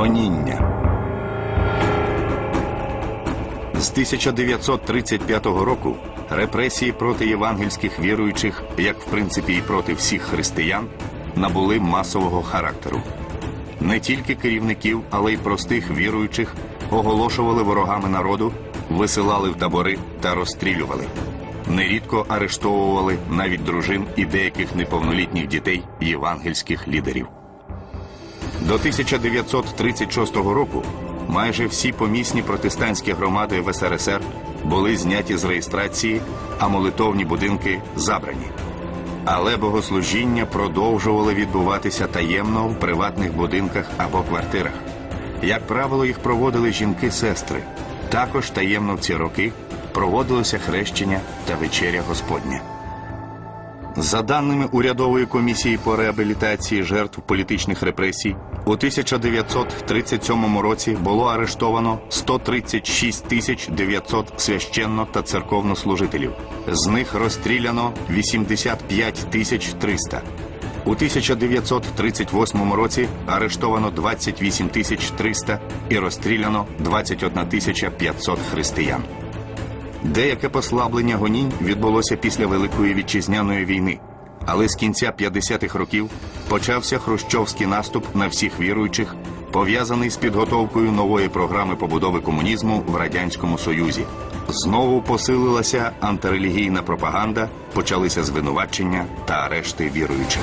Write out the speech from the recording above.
Гоніння. З 1935 року репресії проти євангельських віруючих, як в принципі і проти всіх християн, набули масового характеру. Не тільки керівників, але й простих віруючих оголошували ворогами народу, висилали в табори та розстрілювали. Нерідко арештовували навіть дружин і деяких неповнолітніх дітей євангельських лідерів. До 1936 року майже всі помісні протестантські громади в СРСР були зняті з реєстрації, а молитовні будинки забрані. Але богослужіння продовжували відбуватися таємно в приватних будинках або квартирах. Як правило, їх проводили жінки-сестри. Також таємно в ці роки проводилося хрещення та вечеря Господня. За даними урядової комісії по реабілітації жертв політичних репресій, у 1937 році було арештовано 136 тисяч 900 священно та церковнослужителів. З них розстріляно 85 тисяч 300. У 1938 році арештовано 28 тисяч 300 і розстріляно 21 тисяча 500 християн. Деяке послаблення гонінь відбулося після Великої вітчизняної війни, але з кінця 50-х років почався хрущовський наступ на всіх віруючих, пов'язаний з підготовкою нової програми побудови комунізму в радянському союзі. Знову посилилася антирелігійна пропаганда, почалися звинувачення та арешти віруючих.